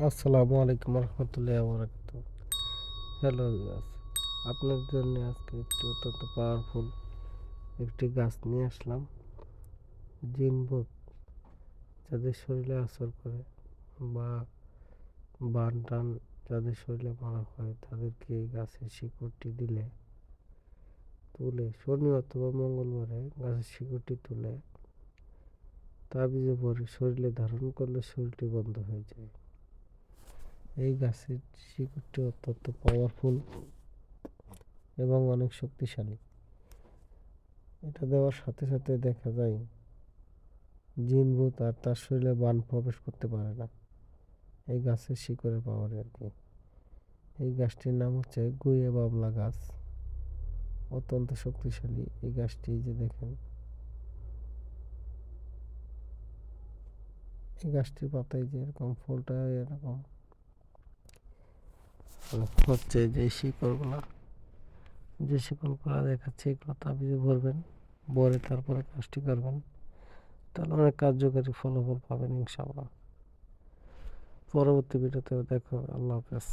আসসালামু আলাইকুম রহমতুল্লাহ বরাকাত হ্যালো আপনার জন্য আজকে একটি অত্যন্ত পাওয়ারফুল একটি গাছ নিয়ে আসলাম। জিনবুক যাদের শরীরে আসর করে বা বান টান যাদের শরীরে মারা হয়, তাদেরকে এই গাছের শিকড়টি দিলে, তুলে, শনি অথবা মঙ্গলবারে গাছের শিকড়টি তুলে, তাবিজে পরে শরীরে ধারণ করলে শরীরটি বন্ধ হয়ে যায়। এই গাছের শিকড়টি অত্যন্ত পাওয়ারফুল এবং অনেক শক্তিশালী। এটা দেওয়ার সাথে সাথে দেখা যায় জিনভূত আর তার শরীরে বান প্রবেশ করতে পারে না। এই গাছের শিকড়ে পাওয়ার আর কি। এই গাছটির নাম হচ্ছে গুয়ে বাবলা গাছ। অত্যন্ত শক্তিশালী এই গাছটি যে দেখেন। এই গাছটির পাতায় যে এরকম ফুলটা, এরকম হচ্ছে যে শিকড়গুলা যে শিকড়গুলা দেখাচ্ছে, এগুলো তাবিজে ভরবেন, ভরে তারপরে কাজটি করবেন, তাহলে অনেক কার্যকারী ফলাফল পাবেন ইনশাআল্লাহ। পরবর্তী ভিডিওতে দেখো আল্লাহ হাফেজ।